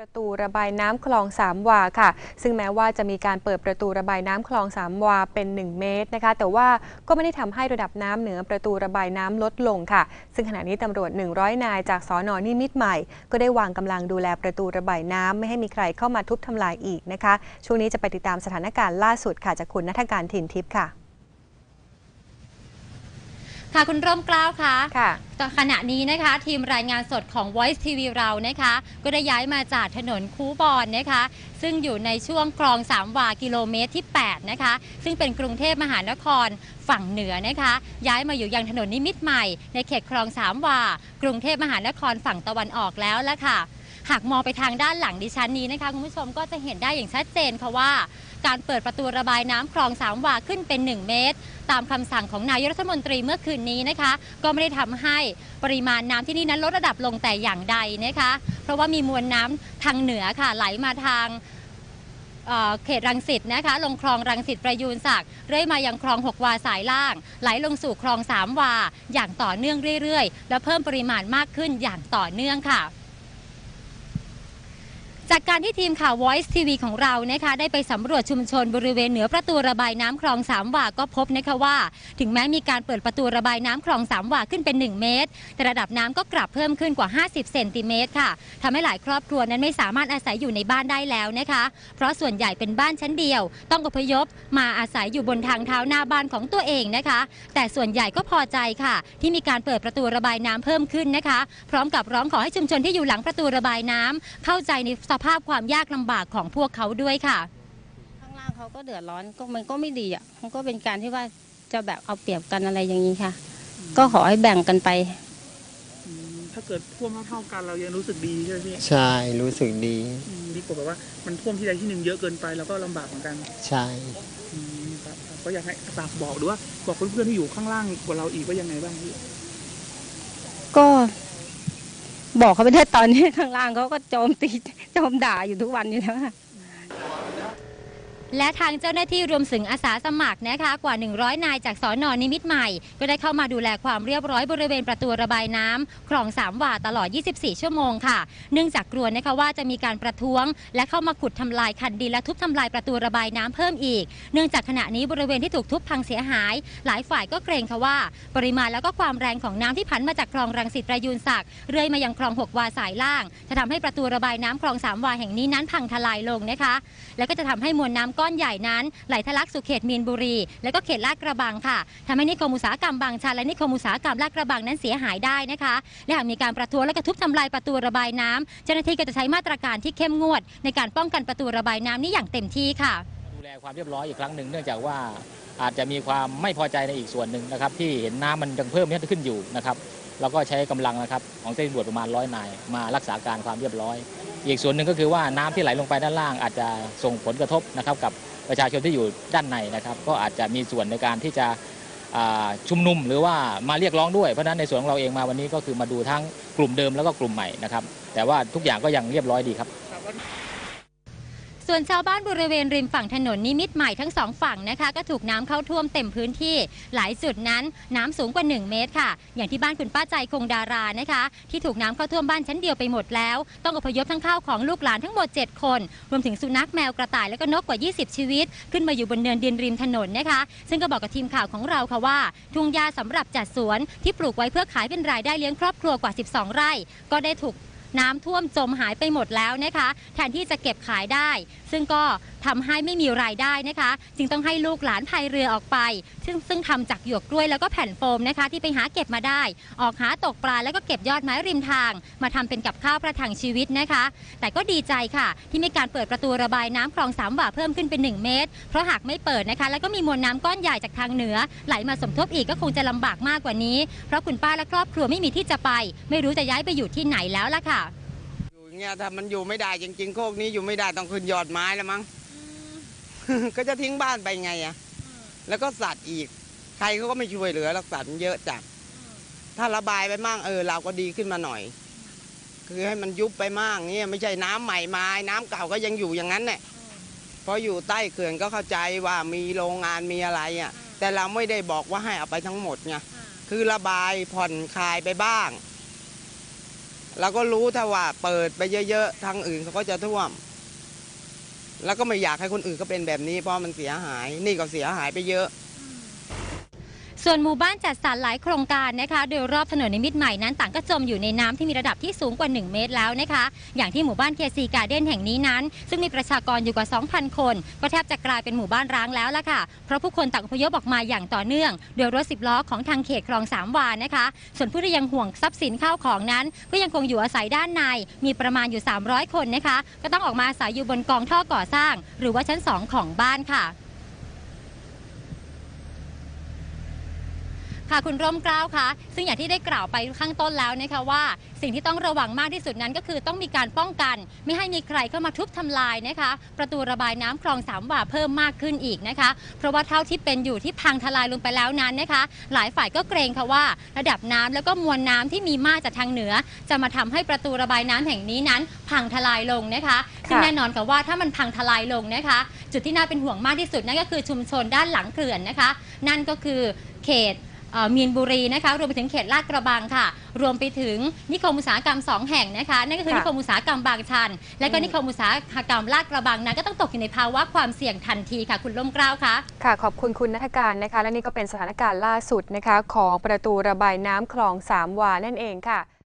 ประตูระบายน้ำคลองสามวาค่ะ ซึ่งแม้ว่าจะมีการเปิดประตูระบายน้ำคลองสามวาเป็น 1 เมตรนะคะ แต่ว่าก็ไม่ได้ทำให้ระดับน้ำเหนือประตูระบายน้ำลดลงค่ะ ซึ่งขณะนี้ตำรวจ 100 นายจากสอนอนิมิตรใหม่ ก็ได้วางกำลังดูแลประตูระบายน้ำไม่ให้มีใครเข้ามาทุบทำลายอีกนะคะ ช่วงนี้จะไปติดตามสถานการณ์ล่าสุดค่ะจากคุณนัทการถิ่นทิพย์ค่ะ ค่ะคุณร่มเกล้าวคะค่ะตอนขณะนี้นะคะ ทีมรายงานสดของ Voice TV เรานะคะ ก็ได้ย้ายมาจากถนนคูบอนนะคะ ซึ่งอยู่ในช่วงคลองสามวากิโลเมตรที่ 8 นะคะ ซึ่งเป็นกรุงเทพมหานครฝั่งเหนือนะคะ ย้ายมาอยู่ยังถนนนิมิตรใหม่ ในเขตคลองสามวากรุงเทพมหานครฝั่งตะวันออกแล้วละค่ะ หากมองไปทางด้านหลังดิฉันนี้นะคะคุณผู้ชมก็จะเห็นได้อย่างชัดเจนค่ะว่า การเปิดประตูระบายน้ำคลองสามวาขึ้นเป็น 1 เมตร ตามคำสั่งของนายรัฐมนตรีเมื่อคืนนี้นะคะ ก็ไม่ได้ทำให้ปริมาณน้ำที่นี่นั้นลดระดับลงแต่อย่างใดนะคะ เพราะว่ามีมวลน้ำทางเหนือค่ะไหลมาทางเเขตรังสิตนะคะ ลงคลองรังสิตประยูนศักดิ์เรื่อยมายังคลอง 6 วาสายล่าง ไหลลงสู่คลอง 3 วา อย่างต่อเนื่องเรื่อยๆ และเพิ่มปริมาณมากขึ้นอย่างต่อเนื่องค่ะ จากการที่ทีมข่าว Voice TV ของเรานะคะได้ไปสำรวจชุมชนบริเวณเหนือประตูระบายน้ำคลองสามวาก็พบนะคะว่า ถึงแม้มีการเปิดประตูระบายน้ำคลองสามวาขึ้นเป็น 1 เมตร แต่ระดับน้ำก็กลับเพิ่มขึ้นกว่า 50 เซนติเมตรค่ะทำให้หลายครอบครัวนั้นไม่สามารถอาศัยอยู่ในบ้านได้แล้วนะคะ เพราะส่วนใหญ่เป็นบ้านชั้นเดียว ต้องอพยพมาอาศัยอยู่บนทางเท้าหน้าบ้านของตัวเองนะคะ แต่ส่วนใหญ่ก็พอใจค่ะ ที่มีการเปิดประตูระบายน้ำเพิ่มขึ้นนะคะ พร้อมกับร้องขอให้ชุมชนที่อยู่หลังประตูระบายน้ำเข้าใจในสภาพความยากลำบากของพวกเขาด้วยค่ะ ข้างล่างเขาก็เดือดร้อนก็มันก็ไม่ดีอะมันก็เป็นการที่ว่าจะแบบเอาเปรียบกันอะไรอย่างนี้ค่ะ ก็ขอให้แบ่งกันไป อืมถ้าเกิดท่วมเท่าๆกันเรายังรู้สึกดีใช่ไหมพี่ใช่รู้สึกดีอืมดีกว่าแบบว่ามันท่วมที่ใดที่หนึ่งเยอะเกินไปเราก็ลำบากเหมือนกันใช่ อืมครับครับก็อยากให้ฝากบอกด้วยว่าบอกเพื่อนๆที่อยู่ข้างล่างกว่าเราอีกว่ายังไงบ้างพี่ก็ บอกเขาไปได้ตอนนี้ข้างล่างเขาก็โจมตีโจมด่าอยู่ทุกวันอยู่แล้วค่ะ และทางเจ้าหน้าที่รวมถึงอาสาสมัครนะคะกว่า 100 นายจากสอนอนิมิตรใหม่ ก็ได้เข้ามาดูแลความเรียบร้อยบริเวณประตูระบายน้ำคลองสามวาตลอด 24 ชั่วโมงค่ะ เนื่องจากกลัวนะคะว่าจะมีการประท้วง และเข้ามาขุดทำลายคันดินและทุบทำลายประตูระบายน้ำเพิ่มอีก เนื่องจากขณะนี้บริเวณที่ถูกทุบพังเสียหาย หลายฝ่ายก็เกรงค่ะว่า ปริมาณแล้วก็ความแรงของน้ำที่ผันมาจากคลองรังสิตประยูนศักดิ์เรื่อยมายังคลอง6วาสายล่าง จะทำให้ประตูระบายน้ำคลองสามวาแห่งนี้นั้นพังทลายลงนะคะ แล้วก็จะทำให้มวลน้ำก้อนใหญ่นั้นไหลทะลักสู่เขตมีนบุรี แล้วก็เขตลาดกระบังค่ะทำให้นิคมอุตสาหกรรมบางชันและนิคมอุตสาหกรรมลาดกระบังนั้นเสียหายได้นะคะและหากมีการประท้วงและกระทุบทำลายประตูระบายน้ำเจ้าหน้าที่ก็จะใช้มาตรการที่เข้มงวด ในการป้องกันประตูระบายน้ำนี้อย่างเต็มที่ค่ะ ดูแลความเรียบร้อยอีกครั้งหนึ่งเนื่องจากว่าอาจจะมีความไม่พอใจในอีกส่วนหนึ่งนะครับ ที่เห็นน้ำมันยังเพิ่มเนี่ยขึ้นอยู่นะครับเราก็ใช้กำลังนะครับของเจ้าหน้าที่ตำรวจประมาณร้อยนายมารักษาการความเรียบร้อย อีกส่วนหนึ่งก็คือว่าน้ำที่ไหลลงไปด้านล่าง อาจจะส่งผลกระทบนะครับกับประชาชนที่อยู่ด้านในนะครับ ก็อาจจะมีส่วนในการที่จะชุมนุมหรือว่ามาเรียกร้องด้วยเพราะฉะนั้นในส่วนของเราเองมาวันนี้ก็คือมาดูทั้งกลุ่มเดิมแล้วก็กลุ่มใหม่นะครับ แต่ว่าทุกอย่างก็ยังเรียบร้อยดีครับ ส่วนชาวบ้านบริเวณริมฝั่งถนนนิมิตใหม่ทั้งสองฝั่งนะคะ ก็ถูกน้ำเข้าท่วมเต็มพื้นที่ หลายจุดนั้นน้ำสูงกว่า 1 เมตรค่ะ อย่างที่บ้านคุณป้าใจคงดารานะคะ ที่ถูกน้ำเข้าท่วมบ้านชั้นเดียวไปหมดแล้ว ต้องอพยพทั้งข้าวของลูกหลานทั้งหมด 7 คน รวมถึงสุนัขแมวกระต่ายและก็นกกว่า 20 ชีวิต ขึ้นมาอยู่บนเนินดินริมถนนนะคะ ซึ่งก็บอกกับทีมข่าวของเราค่ะว่าทุ่งหญ้าสำหรับจัดสวนที่ปลูกไว้เพื่อขายเป็นรายได้เลี้ยงครอบครัวกว่า 12 ไร่ ก็ได้ถูก น้ำท่วมจมหายไปหมดแล้วนะคะแทนที่จะเก็บขายได้ ซึ่งก็ ทำให้ไม่มีรายได้นะคะ จึงต้องให้ลูกหลานพายเรือออกไป ซึ่งซึ่งทำจากหยวกกล้วยแล้วก็แผ่นโฟมนะคะ ที่ไปหาเก็บมาได้ ออกหาตกปลาแล้วก็เก็บยอดไม้ริมทาง มาทำเป็นกับข้าวประทังชีวิตนะคะ แต่ก็ดีใจค่ะ ที่มีการเปิดประตูระบายน้ำคลองสามวาเพิ่มขึ้นเป็น 1 เมตร เพราะหากไม่เปิดนะคะ แล้วก็มีมวลน้ำก้อนใหญ่จากทางเหนือ ไหลมาสมทบอีกก็คงจะลำบากมากกว่านี้ เพราะคุณป้าและครอบครัวไม่มีที่จะไป ไม่รู้จะย้ายไปอยู่ที่ไหนแล้วล่ะค่ะ อยู่างเงี้ยถ้ามันอยู่ไม่ได้จริงๆโคกนี้อยู่ไม่ได้ต้องขึ้นยอดไม้แล้วมั้ง ก็จะทิ้งบ้านไปไงอะแล้วก็สัตว์อีก ใครเขาก็ไม่ช่วยเหลือหรอกสัตว์มันเยอะจัดถ้าระบายไปมั่งเออ เราก็ดีขึ้นมาหน่อย คือให้มันยุบไปมั่งเนี่ยไม่ใช่น้ำใหม่มาน้ำเก่าก็ยังอยู่อย่างนั้นแหละเพราะอยู่ใต้เขื่อนก็เข้าใจว่ามีโรงงานมีอะไรอะ แต่เราไม่ได้บอกว่าให้เอาไปทั้งหมดไงคือระบายผ่อนคลายไปบ้างเราก็รู้ถ้าว่าเปิดไปเยอะๆทางอื่นเขาก็จะท่วม แล้วก็ไม่อยากให้คนอื่นก็เป็นแบบนี้เพราะมันเสียหายนี่ก็เสียหายไปเยอะ ส่วนหมู่บ้านจัดสรรหลายโครงการนะคะ โดยรอบถนนในมิตรใหม่นั้นต่างก็จมอยู่ในน้ำที่มีระดับที่สูงกว่า 1 เมตรแล้วนะคะ อย่างที่หมู่บ้านเคซีการ์เด้นแห่งนี้นั้น ซึ่งมีประชากรอยู่กว่า 2,000 คน ก็แทบจะกลายเป็นหมู่บ้านร้างแล้วล่ะค่ะ เพราะผู้คนต่างอพยพออกมาอย่างต่อเนื่อง โดยรถสิบล้อของทางเขตคลองสามวานะคะ ส่วนผู้ที่ยังห่วงทรัพย์สินข้าวของนั้น ก็ยังคงอยู่อาศัยด้านใน มีประมาณอยู่ 300 คนนะคะ ก็ต้องออกมาอาศัยอยู่บนกองท่อก่อสร้าง หรือว่าชั้นสองของบ้านค่ะ ค่ะคุณร่มเกล้าคะซึ่งอย่างที่ได้กล่าวไปข้างต้นแล้วนะคะว่า สิ่งที่ต้องระวังมากที่สุดนั้นก็คือต้องมีการป้องกัน ไม่ให้มีใครเข้ามาทุบทำลายนะคะ ประตูระบายน้ำคลองสามวาเพิ่มมากขึ้นอีกนะคะ เพราะว่าเท่าที่เป็นอยู่ที่พังทลายลงไปแล้วนั้นนะคะ หลายฝ่ายก็เกรงค่ะว่า ระดับน้ำแล้วก็มวลน้ำที่มีมากจากทางเหนือ จะมาทำให้ประตูระบายน้ำแห่งนี้นั้น พังทลายลงนะคะซึ่งแน่นอนค่ะว่าถ้ามันพังทลายลงนะคะ จุดที่น่าเป็นห่วงมากที่สุดนั่นก็คือชุมชนด้านหลังเขื่อนนะคะ นั่นก็คือเขต มีนบุรีนะคะรวมไปถึงเขตลาดกระบังค่ะ รวมไปถึงนิคมอุตสาหกรรม 2 แห่งนะคะนั่นก็คือค่ะนิคมอุตสาหกรรมบางชัน และก็นิคมอุตสาหกรรมลาดกระบังนั้นก็ต้องตกอยู่ในภาวะความเสี่ยงทันทีค่ะ คุณล่มเกล้าคะค่ะขอบคุณคุณนัทการนะคะ และนี่ก็เป็นสถานการณ์ล่าสุดนะคะ ของประตูระบายน้ำคลองสามวานั่นเองค่ะ